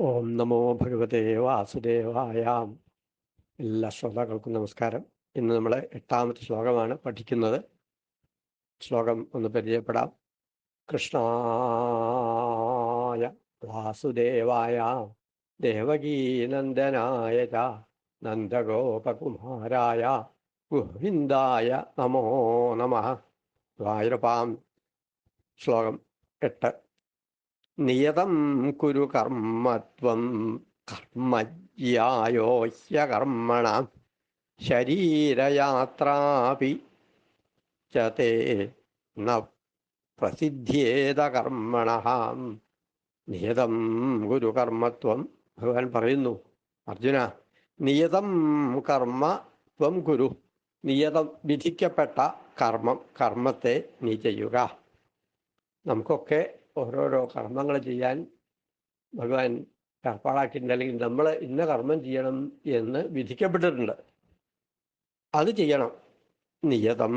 ഓം നമോ ഭഗവതേ വാസുദേവായ എല്ലാ ശ്രോതാക്കൾക്കും നമസ്കാരം. ഇന്ന് നമ്മൾ എട്ടാമത്തെ ശ്ലോകമാണ് പഠിക്കുന്നത്. ശ്ലോകം ഒന്ന് പരിചയപ്പെടാം. കൃഷ്ണായ വാസുദേവായ ദേവകീനന്ദനായ നന്ദഗോപകുമാരായ ഗോവിന്ദായ നമോ നമ. വായുരപാം ശ്ലോകം എട്ട്. നിയതം കുരു കർമ്മത്വം കർമ്മജ്യായോഹ്യകർമ്മണ ശരീരയാത്രാപി ചേ ന പ്രസിദ്ധ്യേത കർമ്മണ നിയതം ഗുരു കർമ്മത്വം ഭഗവാൻ പറയുന്നു. അർജുന നിയതം കർമ്മ ത്വം ഗുരു നിയതം വിധിക്കപ്പെട്ട കർമ്മം കർമ്മത്തെ നീ ചെയ്യുക. നമുക്കൊക്കെ ഓരോരോ കർമ്മങ്ങൾ ചെയ്യാൻ ഭഗവാൻ ഏർപ്പാടാക്കിയിട്ടുണ്ട് അല്ലെങ്കിൽ നമ്മൾ ഇന്ന കർമ്മം ചെയ്യണം എന്ന് വിധിക്കപ്പെട്ടിട്ടുണ്ട്. അത് ചെയ്യണം. നിയതം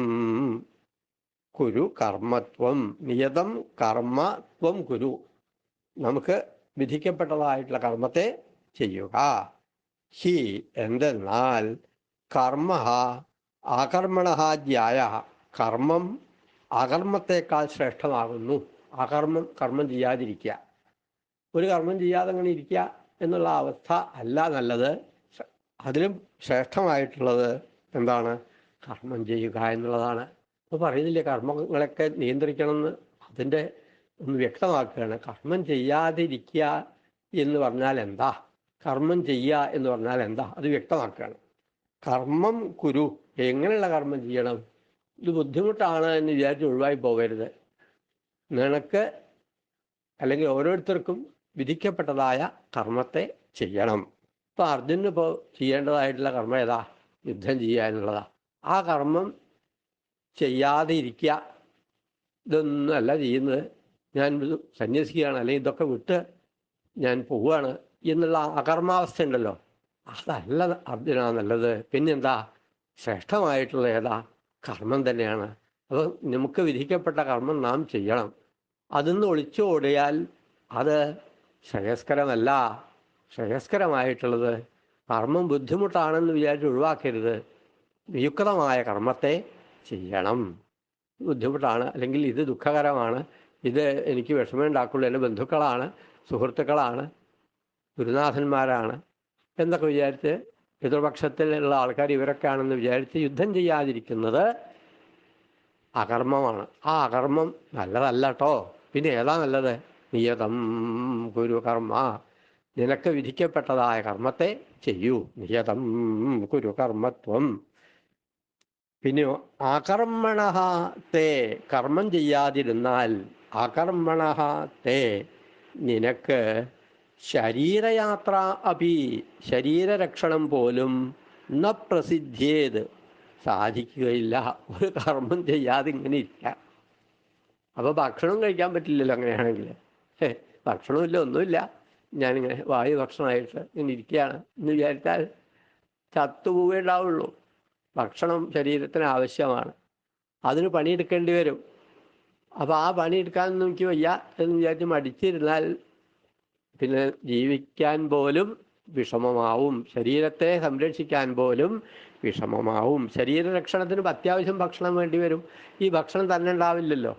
കുരു കർമ്മത്വം. നിയതം കർമ്മത്വം കുരു. നമുക്ക് വിധിക്കപ്പെട്ടതായിട്ടുള്ള കർമ്മത്തെ ചെയ്യുക. ഹി എന്തെന്നാൽ കർമ്മ ആകർമ്മണ ജ്യായ കർമ്മം അകർമ്മത്തെക്കാൾ ശ്രേഷ്ഠമാകുന്നു. അകർമ്മം കർമ്മം ചെയ്യാതിരിക്കുക. ഒരു കർമ്മം ചെയ്യാതെ അങ്ങനെ ഇരിക്കുക എന്നുള്ള അവസ്ഥ അല്ല നല്ലത്. അതിലും ശ്രേഷ്ഠമായിട്ടുള്ളത് എന്താണ്? കർമ്മം ചെയ്യുക എന്നുള്ളതാണ്. അപ്പോൾ പറയുന്നില്ലേ കർമ്മങ്ങളൊക്കെ നിയന്ത്രിക്കണമെന്ന്. അതിന്റെ ഒന്ന് വ്യക്തമാക്കുകയാണ്. കർമ്മം ചെയ്യാതിരിക്കുക എന്ന് പറഞ്ഞാൽ എന്താ? കർമ്മം ചെയ്യുക എന്ന് പറഞ്ഞാൽ എന്താ? അത് വ്യക്തമാക്കുകയാണ്. കർമ്മം കുരു. എങ്ങനെയുള്ള കർമ്മം ചെയ്യണം? ഇത് ബുദ്ധിമുട്ടാണ് എന്ന് വിചാരിച്ച് ഒഴിവായി പോകരുത്. നിനക്ക് അല്ലെങ്കിൽ ഓരോരുത്തർക്കും വിധിക്കപ്പെട്ടതായ കർമ്മത്തെ ചെയ്യണം. ഇപ്പൊ അർജുന് ഇപ്പോൾ ചെയ്യേണ്ടതായിട്ടുള്ള കർമ്മം ഏതാ? യുദ്ധം ചെയ്യുക എന്നുള്ളതാ. ആ കർമ്മം ചെയ്യാതെ ഇരിക്കുക ഇതൊന്നുമല്ല ചെയ്യുന്നത്. ഞാൻ സന്യസിക്കുകയാണ് അല്ലെങ്കിൽ ഇതൊക്കെ വിട്ട് ഞാൻ പോവുകയാണ് എന്നുള്ള അകർമാവസ്ഥ ഉണ്ടല്ലോ. അതല്ല അർജുന നല്ലത്. പിന്നെന്താ? ശ്രേഷ്ഠമായിട്ടുള്ള ഏതാ? കർമ്മം തന്നെയാണ്. അപ്പോൾ നമുക്ക് വിധിക്കപ്പെട്ട കർമ്മം നാം ചെയ്യണം. അതിന്ന് ഒളിച്ചോടിയാൽ അത് ശ്രേയസ്കരമല്ല. ശ്രേയസ്കരമായിട്ടുള്ളത് കർമ്മം ബുദ്ധിമുട്ടാണെന്ന് വിചാരിച്ച് ഒഴിവാക്കരുത്. നിയുക്തമായ കർമ്മത്തെ ചെയ്യണം. ബുദ്ധിമുട്ടാണ് അല്ലെങ്കിൽ ഇത് ദുഃഖകരമാണ്. ഇത് എനിക്ക് വിഷമമുണ്ടാക്കുള്ളൂ എന്റെ ബന്ധുക്കളാണ് സുഹൃത്തുക്കളാണ് ഗുരുനാഥന്മാരാണ് എന്നൊക്കെ വിചാരിച്ച് പിതൃപക്ഷത്തിലുള്ള ആൾക്കാർ ഇവരൊക്കെയാണെന്ന് വിചാരിച്ച് യുദ്ധം ചെയ്യാതിരിക്കുന്നത് അകർമ്മമാണ്. ആ അകർമ്മം നല്ലതല്ല കേട്ടോ പിന്നെ ഏതാ നല്ലത്? നിയതം ഗുരു കർമ്മ. നിനക്ക് വിധിക്കപ്പെട്ടതായ കർമ്മത്തെ ചെയ്യൂ. നിയതം കുരു കർമ്മത്വം. അകർമ്മണ തേ കർമ്മം ചെയ്യാതിരുന്നാൽ അകർമ്മണ തേ നിനക്ക് ശരീരയാത്ര അഭി ശരീരരക്ഷണം പോലും ന പ്രസിദ്ധിയേത്. സാധിക്കുകയില്ല. ഒരു കർമ്മം ചെയ്യാതെ ഇങ്ങനെ ഇരിക്കാം. അപ്പോൾ ഭക്ഷണം കഴിക്കാൻ പറ്റില്ലല്ലോ അങ്ങനെയാണെങ്കിൽ. ഭക്ഷണമില്ല ഒന്നുമില്ല. ഞാനിങ്ങനെ വായു ഭക്ഷണമായിട്ട് ഇങ്ങനെ ഇരിക്കുകയാണ്. എന്ന് വിചാരിച്ചാൽ ചത്തുപോവേ ഉണ്ടാവുള്ളൂ. ഭക്ഷണം ശരീരത്തിന് ആവശ്യമാണ്. അതിന് പണിയെടുക്കേണ്ടി വരും. അപ്പോൾ ആ പണിയെടുക്കാനൊന്നും എനിക്ക് വയ്യ എന്ന് വിചാരിച്ച് മടിച്ചിരുന്നാൽ പിന്നെ ജീവിക്കാൻ പോലും വിഷമമാവും. ശരീരത്തെ സംരക്ഷിക്കാൻ പോലും വിഷമമാവും. ശരീരരക്ഷണത്തിന് അത്യാവശ്യം ഭക്ഷണം വേണ്ടി വരും. ഈ ഭക്ഷണം തന്നെ ഉണ്ടാവില്ലല്ലോ.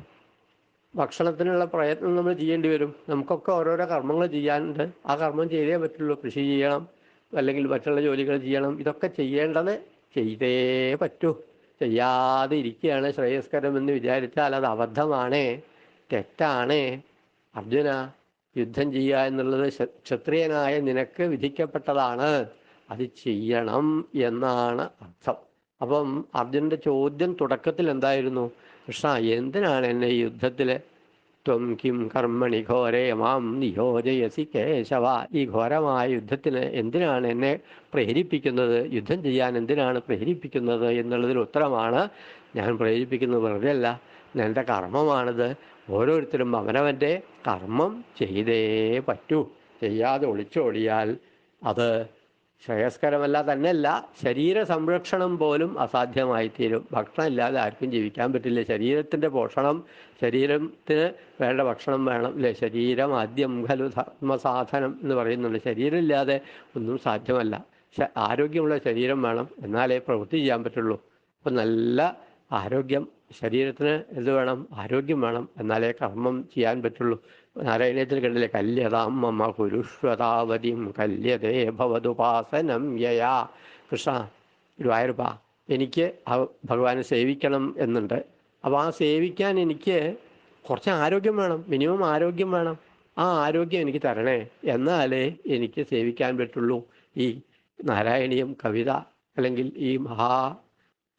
ഭക്ഷണത്തിനുള്ള പ്രയത്നം നമ്മൾ ചെയ്യേണ്ടി വരും. നമുക്കൊക്കെ ഓരോരോ കർമ്മങ്ങൾ ചെയ്യാനുണ്ട്. ആ കർമ്മം ചെയ്തേ പറ്റുള്ളൂ. കൃഷി ചെയ്യണം. അല്ലെങ്കിൽ മറ്റുള്ള ജോലികൾ ചെയ്യണം. ഇതൊക്കെ ചെയ്യേണ്ടത് ചെയ്തേ പറ്റൂ. ചെയ്യാതെ ഇരിക്കുകയാണ് ശ്രേയസ്കരം എന്ന് വിചാരിച്ചാൽ അത് അബദ്ധമാണ്. തെറ്റാണ്. അർജുന യുദ്ധം ചെയ്യുക എന്നുള്ളത് ക്ഷത്രിയനായ നിനക്ക് വിധിക്കപ്പെട്ടതാണ്. അത് ചെയ്യണം എന്നാണ് അർത്ഥം. അപ്പം അർജുനന്റെ ചോദ്യം തുടക്കത്തിൽ എന്തായിരുന്നു? കൃഷ്ണ എന്തിനാണ് എന്നെ യുദ്ധത്തിൽ ത്വം കിം കർമ്മണി ഘോരേ മാം നിയോജയസി കേശവ. ഈ ഘോരമായ യുദ്ധത്തിന് എന്തിനാണ് എന്നെ പ്രേരിപ്പിക്കുന്നത്? യുദ്ധം ചെയ്യാൻ എന്തിനാണ് പ്രേരിപ്പിക്കുന്നത് എന്നുള്ളതിൽ ഉത്തരമാണ് ഞാൻ പ്രേരിപ്പിക്കുന്നത് വെറുതെ അല്ല എന്റെ കർമ്മമാണിത്. ഓരോരുത്തരും അവനവന്റെ കർമ്മം ചെയ്തേ പറ്റൂ. ചെയ്യാതെ ഒളിച്ചോടിയാൽ അത് ശ്രേയസ്കരമല്ല തന്നെയല്ല ശരീര സംരക്ഷണം പോലും അസാധ്യമായിത്തീരും. ഭക്ഷണം ഇല്ലാതെ ആർക്കും ജീവിക്കാൻ പറ്റില്ല. ശരീരത്തിന്റെ പോഷണം ശരീരത്തിന് വേണ്ട ഭക്ഷണം വേണം. അല്ലേ ശരീരം ആദ്യം ഖലു ധർമ്മസാധനം എന്ന് പറയുന്നുണ്ട്. ശരീരം ഇല്ലാതെ ഒന്നും സാധ്യമല്ല. ആരോഗ്യമുള്ള ശരീരം വേണം. എന്നാലേ പ്രവൃത്തി ചെയ്യാൻ പറ്റുള്ളൂ. അപ്പം നല്ല ആരോഗ്യം ശരീരത്തിന് എന്ത് വേണം ആരോഗ്യം വേണം. എന്നാലേ കർമ്മം ചെയ്യാൻ പറ്റുള്ളൂ. നാരായണത്തിൽ കണ്ടില്ലേ കല്യതാം മമ കുരുഷ്വതാവതിം കല്യതേ ഭവതുപാസനം യയാ. കൃഷ്ണ ഗുരുവായൂരപ്പ എനിക്ക് ഭഗവാനെ സേവിക്കണം എന്നുണ്ട്. അപ്പോൾ ആ സേവിക്കാൻ എനിക്ക് കുറച്ച് ആരോഗ്യം വേണം മിനിമം ആരോഗ്യം വേണം. ആ ആരോഗ്യം എനിക്ക് തരണേ. എന്നാലേ എനിക്ക് സേവിക്കാൻ പറ്റുള്ളൂ. ഈ നാരായണീയം കവിത അല്ലെങ്കിൽ ഈ മഹാ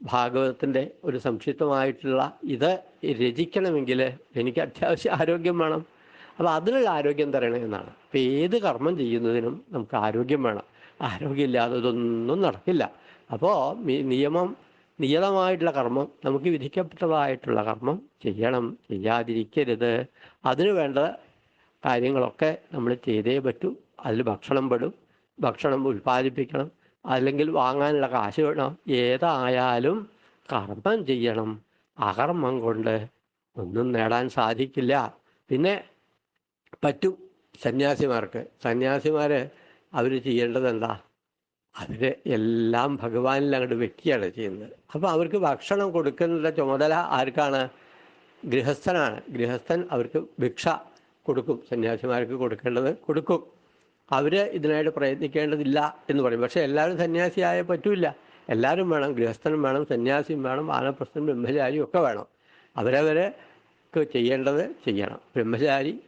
ഭാഗവതത്തിന്റെ ഒരു സംക്ഷിപ്തമായിട്ടുള്ള ഇത് രചിക്കണമെങ്കിൽ എനിക്ക് അത്യാവശ്യം ആരോഗ്യം വേണം. അപ്പോൾ അതിനുള്ള ആരോഗ്യം തരണേ എന്നാണ്. അപ്പം ഏത് കർമ്മം ചെയ്യുന്നതിനും നമുക്ക് ആരോഗ്യം വേണം. ആരോഗ്യമില്ലാതെ ഇതൊന്നും നടക്കില്ല. അപ്പോൾ നിയമം നിയതമായിട്ടുള്ള കർമ്മം നമുക്ക് വിധിക്കപ്പെട്ടതായിട്ടുള്ള കർമ്മം ചെയ്യണം. ചെയ്യാതിരിക്കരുത്. അതിനു വേണ്ട കാര്യങ്ങളൊക്കെ നമ്മൾ ചെയ്തേ പറ്റൂ. അതിൽ ഭക്ഷണം പെടും. ഭക്ഷണം ഉൽപ്പാദിപ്പിക്കണം. അല്ലെങ്കിൽ വാങ്ങാനുള്ള കാശ് വേണം. ഏതായാലും കർമ്മം ചെയ്യണം. അകർമ്മം കൊണ്ട് ഒന്നും നേടാൻ സാധിക്കില്ല. പിന്നെ പറ്റും സന്യാസിമാർക്ക്. സന്യാസിമാർ അവർ ചെയ്യേണ്ടത് എന്താ അവർ എല്ലാം ഭഗവാനിൽ അങ്ങോട്ട് വെക്കുകയാണ് ചെയ്യുന്നത്. അപ്പോൾ അവർക്ക് ഭക്ഷണം കൊടുക്കുന്ന ചുമതല ആർക്കാണ്? ഗൃഹസ്ഥനാണ്. ഗൃഹസ്ഥൻ അവർക്ക് ഭിക്ഷ കൊടുക്കും. സന്യാസിമാർക്ക് കൊടുക്കേണ്ടത് കൊടുക്കും. അവർ ഇതിനായിട്ട് പ്രയത്നിക്കേണ്ടതില്ല എന്ന് പറയും. പക്ഷേ എല്ലാവരും സന്യാസിയായ പറ്റൂല എല്ലാവരും വേണം. ഗൃഹസ്ഥനും വേണം. സന്യാസിയും വേണം. വാനപ്രസ്ഥനും ബ്രഹ്മചാരിയും ഒക്കെ വേണം. അവരവരെ ചെയ്യേണ്ടത് ചെയ്യണം. ബ്രഹ്മചാരി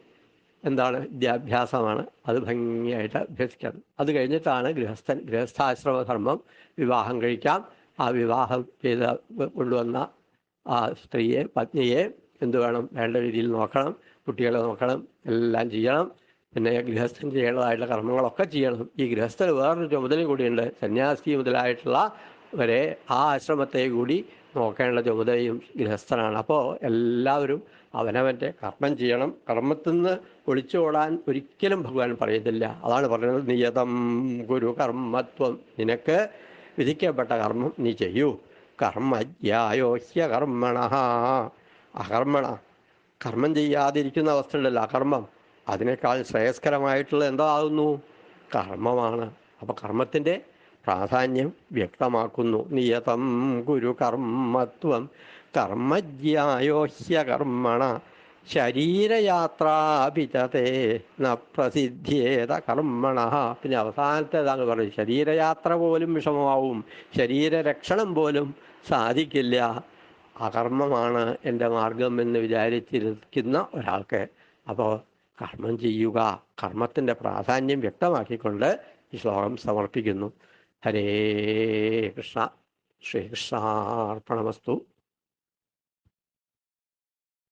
എന്താണ് വിദ്യാഭ്യാസമാണ്. അത് ഭംഗിയായിട്ട് അഭ്യസിക്കണം അത് കഴിഞ്ഞിട്ടാണ് ഗൃഹസ്ഥൻ ഗൃഹസ്ഥാശ്രമ ധർമ്മം വിവാഹം കഴിക്കാം. ആ വിവാഹം ചെയ്ത കൊണ്ടുവന്ന ആ സ്ത്രീയെ പത്നിയെ എന്തു വേണം വേണ്ട രീതിയിൽ നോക്കണം കുട്ടികളെ നോക്കണം എല്ലാം ചെയ്യണം. പിന്നെ ഗൃഹസ്ഥൻ ചെയ്യേണ്ടതായിട്ടുള്ള കർമ്മങ്ങളൊക്കെ ചെയ്യണം. ഈ ഗൃഹസ്ഥന് വേറൊരു ചുമതലയും കൂടിയുണ്ട്. സന്യാസി മുതലായിട്ടുള്ള വരെ ആ ആശ്രമത്തെ കൂടി നോക്കേണ്ട ചുമതലയും ഗൃഹസ്ഥനാണ്. അപ്പോൾ എല്ലാവരും അവനവന്റെ കർമ്മം ചെയ്യണം. കർമ്മത്തിൽ നിന്ന് ഒളിച്ചോടാൻ ഒരിക്കലും ഭഗവാൻ പറയത്തില്ല അതാണ് പറയുന്നത് നിയതം ഗുരു കർമ്മത്വം. നിനക്ക് വിധിക്കപ്പെട്ട കർമ്മം നീ ചെയ്യൂ. കർമ്മജ്യായോഹ്യ കർമ്മണ. അകർമ്മണ. കർമ്മം ചെയ്യാതിരിക്കുന്ന അവസ്ഥ ഉണ്ടല്ലോ അകർമ്മം. അതിനേക്കാൾ ശ്രേയസ്കരമായിട്ടുള്ള എന്താകുന്നു കർമ്മമാണ്. അപ്പോൾ കർമ്മത്തിന്റെ പ്രാധാന്യം വ്യക്തമാക്കുന്നു. നിയതം ഗുരു കർമ്മത്വം കർമ്മജ്യായോഹ്യ കർമ്മണ ശരീരയാത്രാപിതേ ന പ്രസിദ്ധ്യേത കർമ്മണ. പിന്നെ അവസാനത്തേതാണ് പറഞ്ഞു ശരീരയാത്ര പോലും വിഷമമാവും. ശരീരരക്ഷണം പോലും സാധിക്കില്ല. അകർമ്മമാണ് എന്റെ മാർഗം എന്ന് വിചാരിച്ചിരിക്കുന്ന ഒരാൾക്ക്. അപ്പോൾ കർമ്മം ചെയ്യുക കർമ്മത്തിന്റെ പ്രാധാന്യം വ്യക്തമാക്കിക്കൊണ്ട് ഈ ശ്ലോകം സമർപ്പിക്കുന്നു. ഹരേ കൃഷ്ണ ശ്രീകൃഷ്ണാർപ്പണമസ്തു